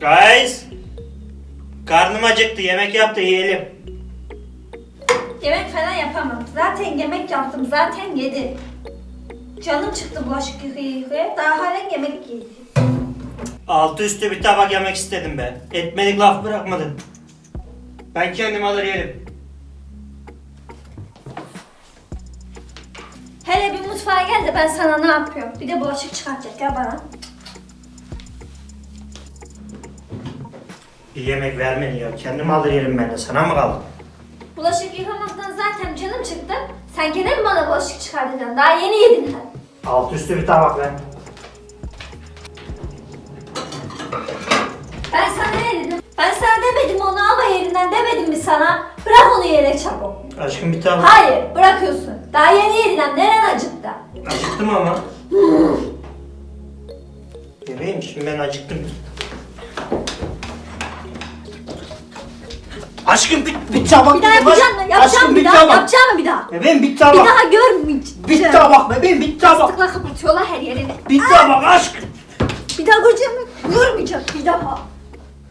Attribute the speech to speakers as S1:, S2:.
S1: Guys. Karnım acıktı. Yemek yaptı yiyelim.
S2: Yemek falan yapamam. Zaten yemek yaptım. Zaten yedi. Canım çıktı bulaşık yıkaya yıkaya. Daha halen yemek yedi.
S1: Altı üstü bir tabak yemek istedim be. Etmedik laf bırakmadın. Ben kendim alır yerim.
S2: Mutfağa gel de ben sana ne yapıyorum. Bir de bulaşık çıkartacak ya bana.
S1: Bir yemek vermeni ya. Kendim alır yerim ben de. Sana mı kaldı?
S2: Bulaşık yıkamaktan zaten canım çıktı. Sen gene mi bana bulaşık çıkartacaksın? Daha yeni yedin ha.
S1: Altı üstü bir tabak ver.
S2: Ben sana ne dedim? Ben sana demedim onu alma yerinden demedim mi sana? Bırak yere çabuk.
S1: Aşkım bir tabak.
S2: Hayır bırakıyorsun. Daha yeni yedin hem neren acıktı?
S1: Acıktım ama. Bebeğim şimdi ben acıktım. Aşkım bir, bir tabak.
S2: Bir daha yapacağım mı? Yapacağım
S1: Aşkım bir
S2: bir daha?
S1: tabak.
S2: Yapacağım mı bir daha?
S1: Bebeğim bir
S2: Bir
S1: tabak.
S2: daha görmeyeceğim.
S1: Bir tabak bebeğim bir tabak.
S2: Yastıkla kapatıyorlar her yerini.
S1: Bir tabak aşkım.
S2: Bir daha göreceğim mi? Görmeyeceğim bir daha.